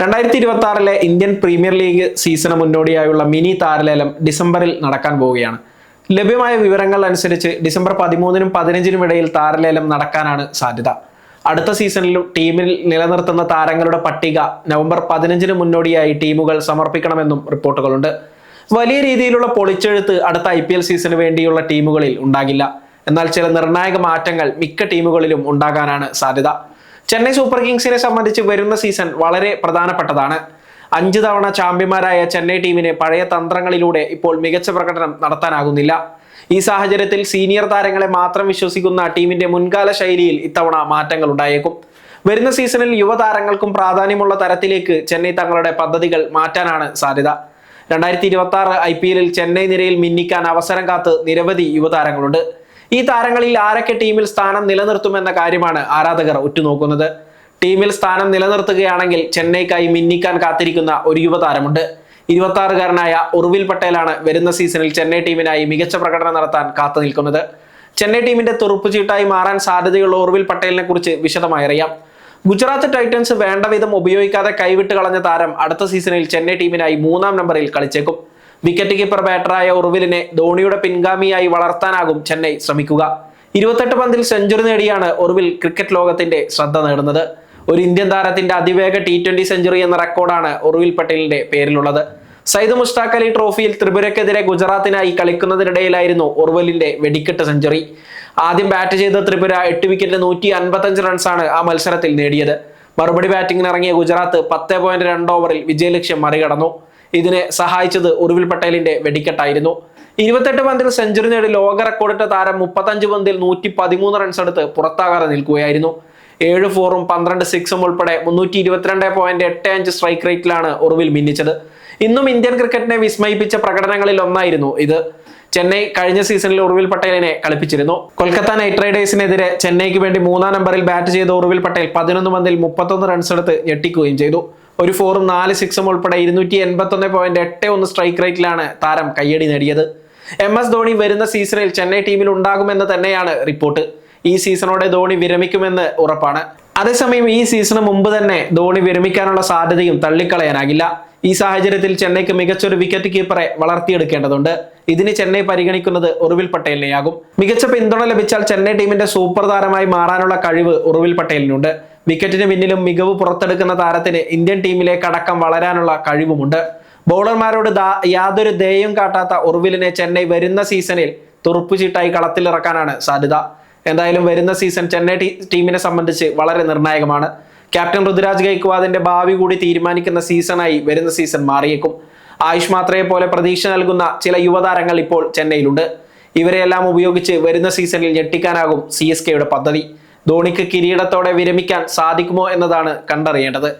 രണ്ടായിരത്തി ഇരുപത്തി ആറിലെ ഇന്ത്യൻ പ്രീമിയർ ലീഗ് സീസണ് മുന്നോടിയായുള്ള മിനി താരലേലം ഡിസംബറിൽ നടക്കാൻ പോവുകയാണ്. ലഭ്യമായ വിവരങ്ങൾ അനുസരിച്ച് ഡിസംബർ പതിമൂന്നിനും പതിനഞ്ചിനും ഇടയിൽ താരലേലം നടക്കാനാണ് സാധ്യത. അടുത്ത സീസണിലും ടീമിൽ നിലനിർത്തുന്ന താരങ്ങളുടെ പട്ടിക നവംബർ പതിനഞ്ചിന് മുന്നോടിയായി ടീമുകൾ സമർപ്പിക്കണമെന്നും റിപ്പോർട്ടുകളുണ്ട്. വലിയ രീതിയിലുള്ള പൊളിച്ചെഴുത്ത് അടുത്ത ഐ പി എൽ സീസണിന് വേണ്ടിയുള്ള ടീമുകളിൽ ഉണ്ടാകില്ല. എന്നാൽ ചില നിർണായക മാറ്റങ്ങൾ മിക്ക ടീമുകളിലും ഉണ്ടാകാനാണ് സാധ്യത. ചെന്നൈ സൂപ്പർ കിങ്സിനെ സംബന്ധിച്ച് വരുന്ന സീസൺ വളരെ പ്രധാനപ്പെട്ടതാണ്. അഞ്ച് തവണ ചാമ്പ്യന്മാരായ ചെന്നൈ ടീമിന് പഴയ തന്ത്രങ്ങളിലൂടെ ഇപ്പോൾ മികച്ച പ്രകടനം നടത്താനാകുന്നില്ല. ഈ സാഹചര്യത്തിൽ സീനിയർ താരങ്ങളെ മാത്രം വിശ്വസിക്കുന്ന ടീമിന്റെ മുൻകാല ശൈലിയിൽ ഇത്തവണ മാറ്റങ്ങൾ ഉണ്ടായേക്കും. വരുന്ന സീസണിൽ യുവതാരങ്ങൾക്കും പ്രാധാന്യമുള്ള തരത്തിലേക്ക് ചെന്നൈ തങ്ങളുടെ പദ്ധതികൾ മാറ്റാനാണ് സാധ്യത. രണ്ടായിരത്തി ഇരുപത്തി ആറ് ഐ പി എല്ലിൽ ചെന്നൈ നിരയിൽ മിന്നിക്കാൻ അവസരം കാത്ത് നിരവധി യുവതാരങ്ങളുണ്ട് ഈ താരങ്ങളിൽ ആരൊക്കെ ടീമിൽ സ്ഥാനം നിലനിർത്തുമെന്ന കാര്യമാണ് ആരാധകർ ഉറ്റുനോക്കുന്നത്? ടീമിൽ സ്ഥാനം നിലനിർത്തുകയാണെങ്കിൽ ചെന്നൈക്കായി മിന്നിക്കാൻ കാത്തിരിക്കുന്ന ഒരു യുവതാരമുണ്ട്. ഇരുപത്തി ആറുകാരനായ ഉർവിൽ പട്ടേലാണ് വരുന്ന സീസണിൽ ചെന്നൈ ടീമിനായി മികച്ച പ്രകടനം നടത്താൻ കാത്തു നിൽക്കുന്നത്. ചെന്നൈ ടീമിന്റെ തുറുപ്പുചീട്ടായി മാറാൻ സാധ്യതയുള്ള ഉർവിൽ പട്ടേലിനെ കുറിച്ച് വിശദമായി അറിയാം ഗുജറാത്ത് ടൈറ്റൻസ് വേണ്ട വിധം ഉപയോഗിക്കാതെ കൈവിട്ട് കളഞ്ഞ താരം അടുത്ത സീസണിൽ ചെന്നൈ ടീമിനായി മൂന്നാം നമ്പറിൽ കളിച്ചേക്കും. വിക്കറ്റ് കീപ്പർ ബാറ്ററായ ഉർവിലിനെ ധോണിയുടെ പിൻഗാമിയായി വളർത്താനാകും ചെന്നൈ. ശ്രമിക്കുക. ഇരുപത്തെട്ട് പന്തിൽ സെഞ്ചുറി നേടിയാണ് ഉർവിൽ ക്രിക്കറ്റ് ലോകത്തിന്റെ ശ്രദ്ധ നേടുന്നത്. ഒരു ഇന്ത്യൻ താരത്തിന്റെ അതിവേഗ ടി ട്വന്റി സെഞ്ചുറി എന്ന റെക്കോർഡാണ് ഉർവിൽ പട്ടേലിന്റെ പേരിലുള്ളത്. സയ്യിദ് മുഷ്താഖ് അലി ട്രോഫിയിൽ ത്രിപുരക്കെതിരെ ഗുജറാത്തിനായി കളിക്കുന്നതിനിടയിലായിരുന്നു ഒർവലിന്റെ വെടിക്കെട്ട് സെഞ്ചുറി ആദ്യം ബാറ്റ് ചെയ്ത ത്രിപുര എട്ട് വിക്കറ്റിന് നൂറ്റി അൻപത്തഞ്ച് റൺസാണ് ആ മത്സരത്തിൽ നേടിയത്. മറുപടി ബാറ്റിംഗിന് ഇറങ്ങിയ ഗുജറാത്ത് പത്ത് പോയിന്റ് രണ്ട് ഓവറിൽ വിജയലക്ഷ്യം മറികടന്നു. ഇതിനെ സഹായിച്ചത് ഉർവിൽ പട്ടേലിന്റെ വെടിക്കെട്ടായിരുന്നു. ഇരുപത്തെട്ട് പന്തിൽ സെഞ്ചുറി നേടി ലോക റെക്കോർഡിട്ട താരം മുപ്പത്തഞ്ച് പന്തിൽ നൂറ്റി പതിമൂന്ന് റൺസ് എടുത്ത് പുറത്താകാതെ നിൽക്കുകയായിരുന്നു. ഏഴ് ഫോറും പന്ത്രണ്ട് സിക്സും ഉൾപ്പെടെ മുന്നൂറ്റി ഇരുപത്തിരണ്ട് പോയിന്റ് എട്ട് അഞ്ച് സ്ട്രൈക്ക് റേറ്റിലാണ് ഉറുവിൽ മിന്നിച്ചത്. ഇന്നും ഇന്ത്യൻ ക്രിക്കറ്റിനെ വിസ്മയിപ്പിച്ച പ്രകടനങ്ങളിൽ ഒന്നായിരുന്നു ഇത്. ചെന്നൈ കഴിഞ്ഞ സീസണിൽ ഉർവിൽ പട്ടേലിനെ കളിപ്പിച്ചിരുന്നു. കൊൽക്കത്ത നൈറ്റ് റൈഡേഴ്സിനെതിരെ ചെന്നൈക്ക് വേണ്ടി മൂന്നാം നമ്പറിൽ ബാറ്റ് ചെയ്ത ഉർവിൽ പട്ടേൽ പതിനൊന്ന് പന്തിൽ മുപ്പത്തൊന്ന് റൺസ് എടുത്ത് ഞെട്ടിക്കുകയും ചെയ്തു. ഒരു ഫോറും നാല് സിക്സും ഉൾപ്പെടെ ഇരുന്നൂറ്റി എൺപത്തി ഒന്ന് പോയിന്റ് എട്ട് ഒന്ന് സ്ട്രൈക്ക് റേറ്റിലാണ് താരം കയ്യടി നേടിയത്. എം എസ് ധോണി വരുന്ന സീസണിൽ ചെന്നൈ ടീമിൽ ഉണ്ടാകുമെന്ന് തന്നെയാണ് റിപ്പോർട്ട് ഈ സീസണോടെ ധോണി വിരമിക്കുമെന്ന് ഉറപ്പാണ്. അതേസമയം ഈ സീസണ് മുമ്പ് തന്നെ ധോണി വിരമിക്കാനുള്ള സാധ്യതയും തള്ളിക്കളയാനാകില്ല. ഈ സാഹചര്യത്തിൽ ചെന്നൈക്ക് മികച്ചൊരു വിക്കറ്റ് കീപ്പറെ വളർത്തിയെടുക്കേണ്ടതുണ്ട്. ഇതിന് ചെന്നൈ പരിഗണിക്കുന്നത് ഉറുവിൽ പട്ടേലിനെയാകും. മികച്ച പിന്തുണ ലഭിച്ചാൽ ചെന്നൈ ടീമിന്റെ സൂപ്പർ താരമായി മാറാനുള്ള കഴിവ് ഉറുവിൽ പട്ടേലിനുണ്ട്. വിക്കറ്റിന് പിന്നിലും മികവ് പുറത്തെടുക്കുന്ന താരത്തിന് ഇന്ത്യൻ ടീമിലേക്ക് അടക്കം വളരാനുള്ള കഴിവുമുണ്ട്. ബൗളർമാരോട് യാതൊരു ദയയും കാട്ടാത്ത ഉർവിലിനെ ചെന്നൈ വരുന്ന സീസണിൽ തുറുപ്പുചീട്ടായി കളത്തിലിറക്കാനാണ് സാധ്യത. എന്തായാലും വരുന്ന സീസൺ ചെന്നൈ ടീമിനെ സംബന്ധിച്ച് വളരെ നിർണായകമാണ്. ക്യാപ്റ്റൻ ഋതുരാജ് ഗൈക്വാദിന്റെ ഭാവി കൂടി തീരുമാനിക്കുന്ന സീസണായി വരുന്ന സീസൺ മാറിയേക്കും. ആയുഷ് മാത്രയെ പോലെ പ്രതീക്ഷ നൽകുന്ന ചില യുവതാരങ്ങൾ ഇപ്പോൾ ചെന്നൈയിലുണ്ട്. ഇവരെയെല്ലാം ഉപയോഗിച്ച് വരുന്ന സീസണിൽ ഞെട്ടിക്കാനാകും സി എസ് കെയുടെ പദ്ധതി. ധോണിക്ക് കിരീടത്തോടെ വിരമിക്കാൻ സാധിക്കുമോ എന്നതാണ് കണ്ടറിയേണ്ടത്.